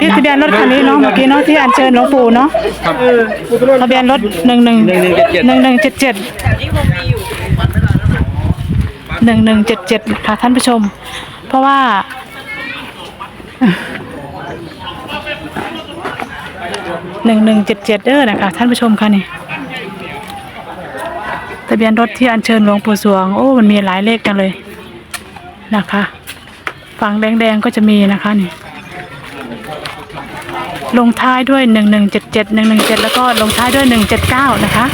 ที่ทะเบียนรถคันนี้เนาะเมื่อกี้เนาะที่อัญเชิญหลวงปู่เนาะทะเบียนรถหนึ่งหนึ่งหนึ่งหนึ่งเจ็ดเจ็ดหนึ่งหนึ่งเจ็ดเจ็ดค่ะท่านผู้ชม เพราะว่าหนึ่งหนึ่งเจ็ดเจ็ดเด้อนะคะท่านผู้ชมค่ะนี่ทะเบียนรถที่อัญเชิญหลวงปู่สวง โอ้ มันมีหลายเลขกันเลยนะคะ ฝั่งแดงๆก็จะมีนะคะนี่ ลงท้ายด้วย 1177 117 แล้วก็ลงท้ายด้วย 179 นะคะ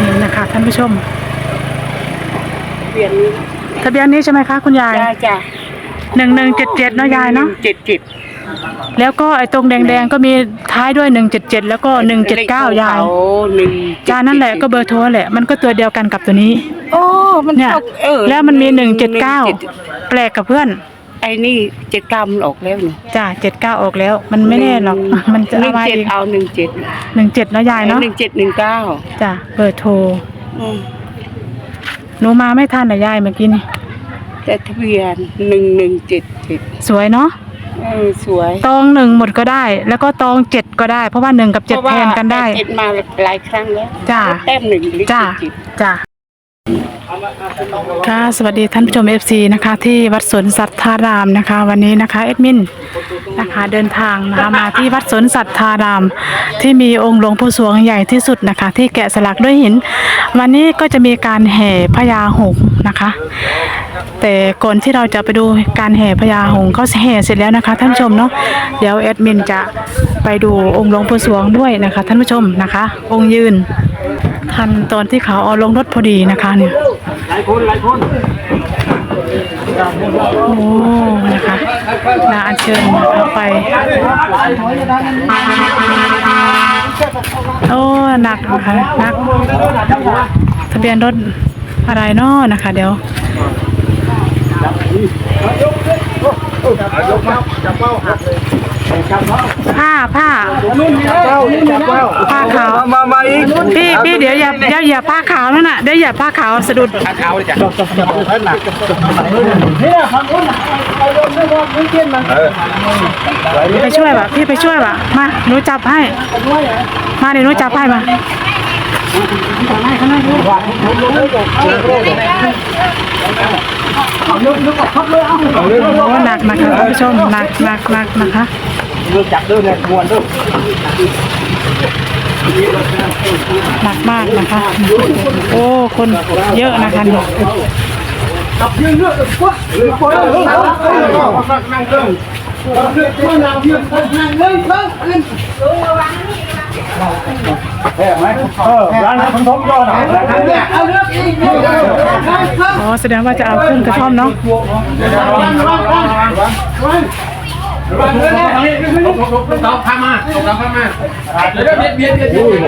นี่นะคะท่านผู้ชม เปลี่ยทะเบียนนี้ใช่ไหมคะคุณยาย ได้จ้ะ1177เนาะยายเนาะ เจ็ดเจ็ด แล้วก็ไอ้ตรงแดงๆก็มีท้ายด้วย 177 แล้วก็ 179 ยาย หนึ่จานนั่นแหละก็เบอร์โทรแหละ มันก็ตัวเดียวกันกับตัวนี้ โอ้มันเนี่ยเออแล้วมันมี 179 แปลกกับเพื่อน ไอ้นี่79มันออกแล้วนี่จ้า79 ออกแล้ว มันไม่แน่หรอก มันจะเอางมาอีกเอาหนึ่17นะยายเนาะ17 19จ้าเบอร์โทรหนูมาไม่ทันนะยายเมื่อกี้นี่ แต่ทะเบียน1177สวยเนาะ สวยตองหนึ่งหมดก็ได้ แล้วก็ตองเจ็ดก็ได้ เพราะว่าหนึ่งกับเจ็ดแทนกันได้เจ็ดมาหลายครั้งแล้วจ้าแต้มหนึ่งหรือจ้าจ้า ค่ะสวัสดีท่านผู้ชมเอฟซีนะคะ ที่วัดสวนสัตธารามนะคะ วันนี้นะคะเอ็ดมินนะคะเดินทางนะคะมาที่วัดสวนสัตธาราม ที่มีองค์หลวงปู่สวงใหญ่ที่สุดนะคะ ที่แกะสลักด้วยหิน วันนี้ก็จะมีการแห่พญาหงนะคะ แต่ก่อนที่เราจะไปดูการแห่พญาหงส์เขาแห่เสร็จแล้วนะคะ ท่านผู้ชมเนาะเดี๋ยวเอ็ดมินจะไปดูองค์หลวงปู่สวงด้วยนะคะ ท่านผู้ชมนะคะ องค์ยืน ทันตอนที่เขาเอาลงรถพอดีนะคะเนี่ยหลายคนหลายคนโอ้นะคะนาอันเชิญเะคะไป โอ้หนักนะคะหนัก ทะเบียนรถอะไรนอนะคะ เดี๋ยวจับเป้าหักเลย ผ้าผ้าผ้าขาวมามาอีกพี่พี่เดี๋ยวอย่าอย่าอย่าผ้าขาวนั่นน่ะเดี๋ยวอย่าผ้าขาวสะดุดผ้าขาวเลยจ้ะไปช่วยป่ะพี่ไปช่วยป่ะมาหนูจับให้ มาเดี๋ยวหนูจับให้มาโอ้หนักนะคะคุณผู้ชมหนักหนักหนักนะคะ มือจับด้วยเนี่ยมวนด้วยหนักมากนะคะ โอ้ คนเยอะนะคะนี่จับยืนเลือดปะเลือดปะเลือดปะนั่งเรื่องเลือดปะนั่งเรื่องนั่งเรื่องนั่งเรื่องแพ้ไหมเออร้านขนมยอดอะอ๋อแสดงว่าจะเอาขึ้นกระท่อมเนาะ มาเรื่อยๆลูกลูกลูกสาวพามาลูกสาวพามาเดี๋ยวเบียดเบียดเบียดโอ้โด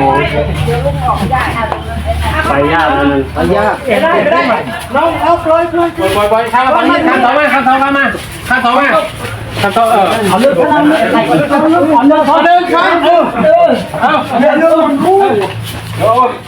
ไปยากเลยไปยากได้ได้เราเอาปล่อยปล่อยปล่อยปล่อยข้าวมาข้าวมาข้าวมาข้าวมาข้าวเออเอาเลือดเอาเลือดเอาเลืองเอาเลือดเอาเลือดเอาเลือดเอาเลือด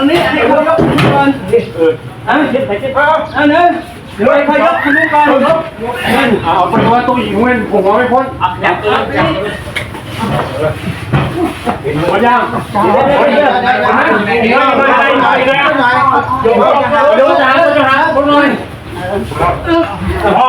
รงนี้ให้เขายกขึ้นก่อนอะเดี๋ยวใส่ขึ้นเอาเอาเนื้อเดี๋ยวให้เขายกขึ้นก่อนนั่นเอาไปว่าตู้หญิงเว้นผมเอาไม่พ้นจับเออจับเห็นหัวย่างดูหนังดูหนังคนหน่อยพอ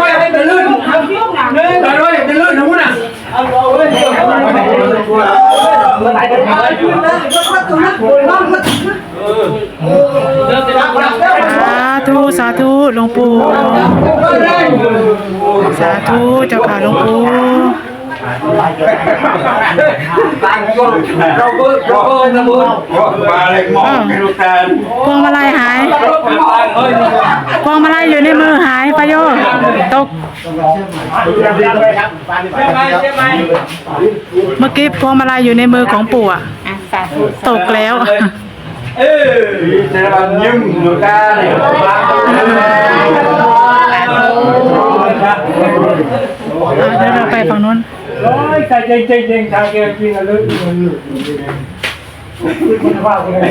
สาธุสาธุหลวงปู่สาธุเจ้าค่ะหลวงปู่ เราเบิร์เราเบิร์นะเบิร์มาเลยมองดูการพวงมาลัยหายพวงมาลัยอยู่ในมือหายปะโยตกใช่ไหมใช่ไหมเมื่อกี้พวงมาลัยอยู่ในมือของปู่อะอะตกแล้วเออเจอวันยิ้มดูการอะเดี๋ยวเราไปฝั่งนู้น ร้อยใจใจใจใจทางเกมจริงอะลึกมันลึก คุณว่าคุณอะไร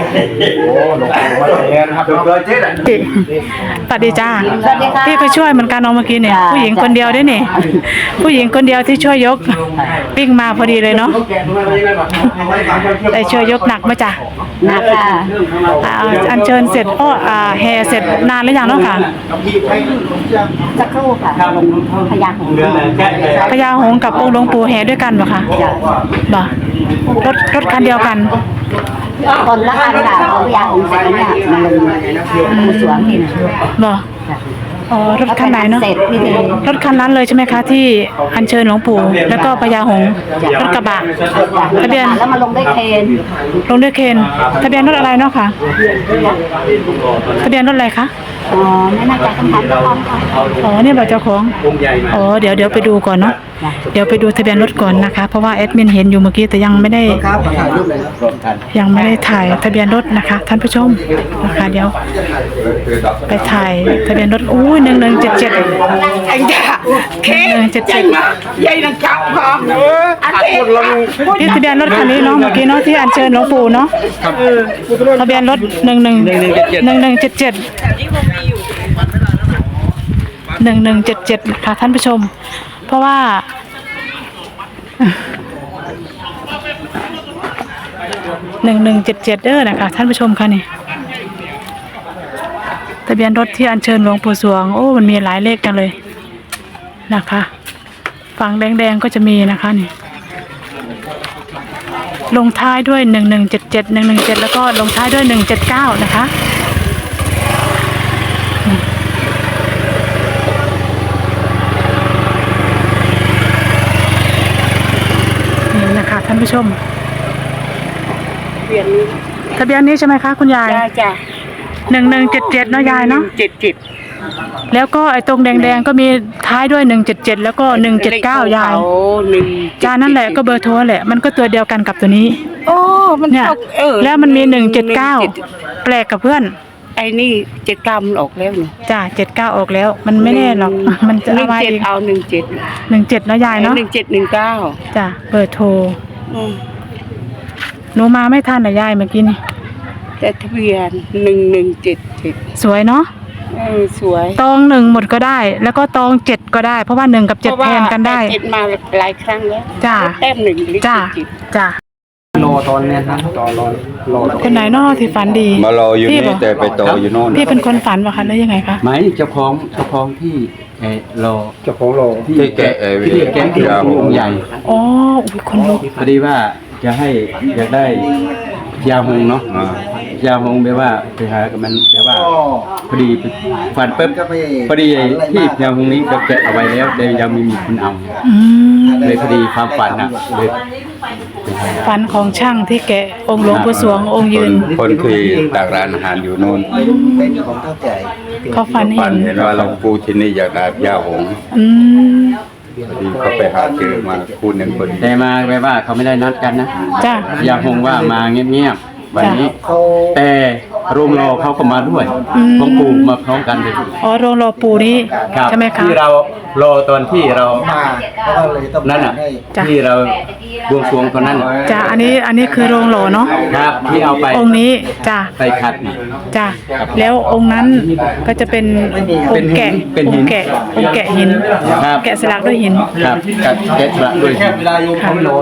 นะครับเกิดเจ๊อะพี่สวัสดีจ้าพี่ไปช่วยเหมือนกันเนาะเมื่อกี้เนี่ย ผู้หญิงคนเดียวด้วยนี่ ผู้หญิงคนเดียวที่ช่วยยกวิ่งมาพอดีเลยเนาะแกะมาอะไรกันบ้างได้ช่วยยกหนักไหมจ้ะนะคะอ่าอันเชิญเสร็จอ้ออ่าแห่เสร็จนานหรือยังเนาะค่ะสักครู่ค่ะพยาของเรื่องอะไรแกะแกะพญาหงส์กับองค์หลวงปู่แห่ด้วยกันเหรอคะบ่รถรถคันเดียวกัน คนละอันค่ะพยาของเสร็จเนี่ยมาลงผู้สวมเห็นบ่อ๋อรถคันไหนเนาะเสร็จพิธีรถคันนั้นเลยใช่ไหมคะ ที่อัญเชิญหลวงปู่แล้วก็พญาหงส์รถกระบะ ทะเบียน แล้วมาลงด้วยเคนลงด้วยเคน ทะเบียนรถอะไรเนาะค่ะทะเบียนรถอะไรคะ อ๋อไม่น่าจะต้องทำต้องค่ะอ๋อเนี่ยบอกเจ้าของ องค์ใหญ่มาอ๋อเดี๋ยวเดี๋ยวไปดูก่อนเนาะ เดี๋ยวไปดูทะเบียนรถก่อนนะคะ เพราะว่าแอดมินเห็นอยู่เมื่อกี้แต่ยังไม่ได้ยังไม่ได้ถ่ายทะเบียนรถนะคะ ท่านผู้ชมนะคะเดี๋ยวไปถ่ายทะเบียนรถอู้หนึ่งหนึ่งเจ็ดเจ็ด ไอ้จ้าเคนหนึ่งเจ็ดเจ็ด ยายนังจับพร้อมอัน นี้ที่ทะเบียนรถคันนี้เนาะเมื่อกี้เนาะที่อัญเชิญหลวงปู่เนาะทะเบียนรถหนึ่งหนึ่งหนึ่งหนึ่งเจ็ดเจ็ดหนึ่งหนึ่งเจ็ดเจ็ดค่ะท่านผู้ชม เพราะว่าหนึ่งหนึ่งเจ็ดเจ็ดเด้อนะคะท่านผู้ชมค่ะนี่ทะเบียนรถที่อัญเชิญหลวงปู่สวง โอ้ มันมีหลายเลขกันเลยนะคะ ฝั่งแดงๆก็จะมีนะคะนี่ ลงท้ายด้วยหนึ่งหนึ่งเจ็ดเจ็ดหนึ่งหนึ่งเจ็ดแล้วก็ลงท้ายด้วยหนึ่งเจ็ดเก้านะคะ นี่นะคะท่านผู้ชม เปลี่ยนนี้ทะเบียนนี้ใช่ไหมคะคุณยายจ้าจ้าหนึ่งหนึ่งเจ็ดเจ็ดเนาะยายเนาะ เจ็ดเจ็ด แล้วก็ไอ้ตรงแดงๆก็มีท้ายด้วยหนึ่งเจ็ดเจ็ดแล้วก็หนึ่งเจ็ดเก้ายาย หนึ่งจานนั่นแหละก็เบอร์โทรแหละ มันก็ตัวเดียวกันกับตัวนี้ โอ้มันเนี่ยตกเออแล้วมันมีหนึ่งเจ็ดเก้าแปลกกับเพื่อน ไอ้นี่เจ็ดเก้ามันออกแล้วนี่จ้าเจ็ดเก้าออกแล้ว มันไม่แน่หรอก มันจะหเอานึ่งมาเจ็ดอีกเอาหนึ่งเจ็ดหนึ่งเจ็ดเนาะยายเนาะหนึ่งเจ็ดหนึ่งเก้าจ้าเบอร์โทร อืมหนูมาไม่ทันนะยายเมื่อกี้นี่ แต่ทะเบียนหนึ่งหนึ่งเจ็ดเจ็ดสวยเนาะ เออสวยตองหนึ่งหมดก็ได้ แล้วก็ตองเจ็ดก็ได้ เพราะว่าหนึ่งกับเจ็ดแทนกันได้เจ็ดมาหลายครั้งแล้วจ้าแต้มหนึ่งหรือจ้าเจ็ด จ้าโลตอนเนี้ยนะตอนรอรอคนไหนเนอที่ฝันดีมารออยู่พี่นี่บอกแต่ไปโตอยู่โน่นพี่เป็นคนฝันปะคะหรือยังไงคะไหมเจ้าของเจ้าของที่เออรอเจ้าของโลที่ที่แกะเอวที่แกะที่องค์ใหญ่อ๋ออุ้ยคนลุกพอดีว่าจะให้อยากได้ยาหงเนาะ ยาหงแปลว่าไปหากับมันแปลว่า พอดีฟันปุ๊บพอดีที่ยาหงนี้ก็แกะเอาไว้แล้วแต่ยังไม่มีคนเอาอืมเลยพอดีความฝันอะเลยฝันของช่างที่แกะองค์หลวงปู่สวงองค์ยืน คนที่ตักร้านอาหารอยู่โน่นเขาฝันฝัเห็นนเห็นว่าหลวงปู่ที่นี่อยากได้ยาหงส์อืมพอดีเขาไปหาเจอมาคู่หนึ่งคนแต่มาแปลว่าเขาไม่ได้นัดกันนะจ้ายาหงว่ามาเงียบๆ วันนี้ แต่โรงรอเขาก็มาด้วยของปู่มาพร้อมกันเลยอ๋อโรงรอปู่นี้ครับใช่ไหมคะ ที่เรารอตอนที่เรามาก็เลยต้องนั่นอะ ให้จ้ะ ที่เราบวงสรวงตอนนั้นน่ะจ้าอันนี้อันนี้คือโรงหล่อเนาะครับที่เอาไปองค์นี้จ้าไปขัดนี่จ้าแล้วองค์นั้นก็จะเป็นองค์แกะเป็นอหิงน ค์แกะองค์แกะหิน ครับแกะสลักด้วยหิน ครับกับแกะสลักด้วยเวลาโยมเขาไม่รอ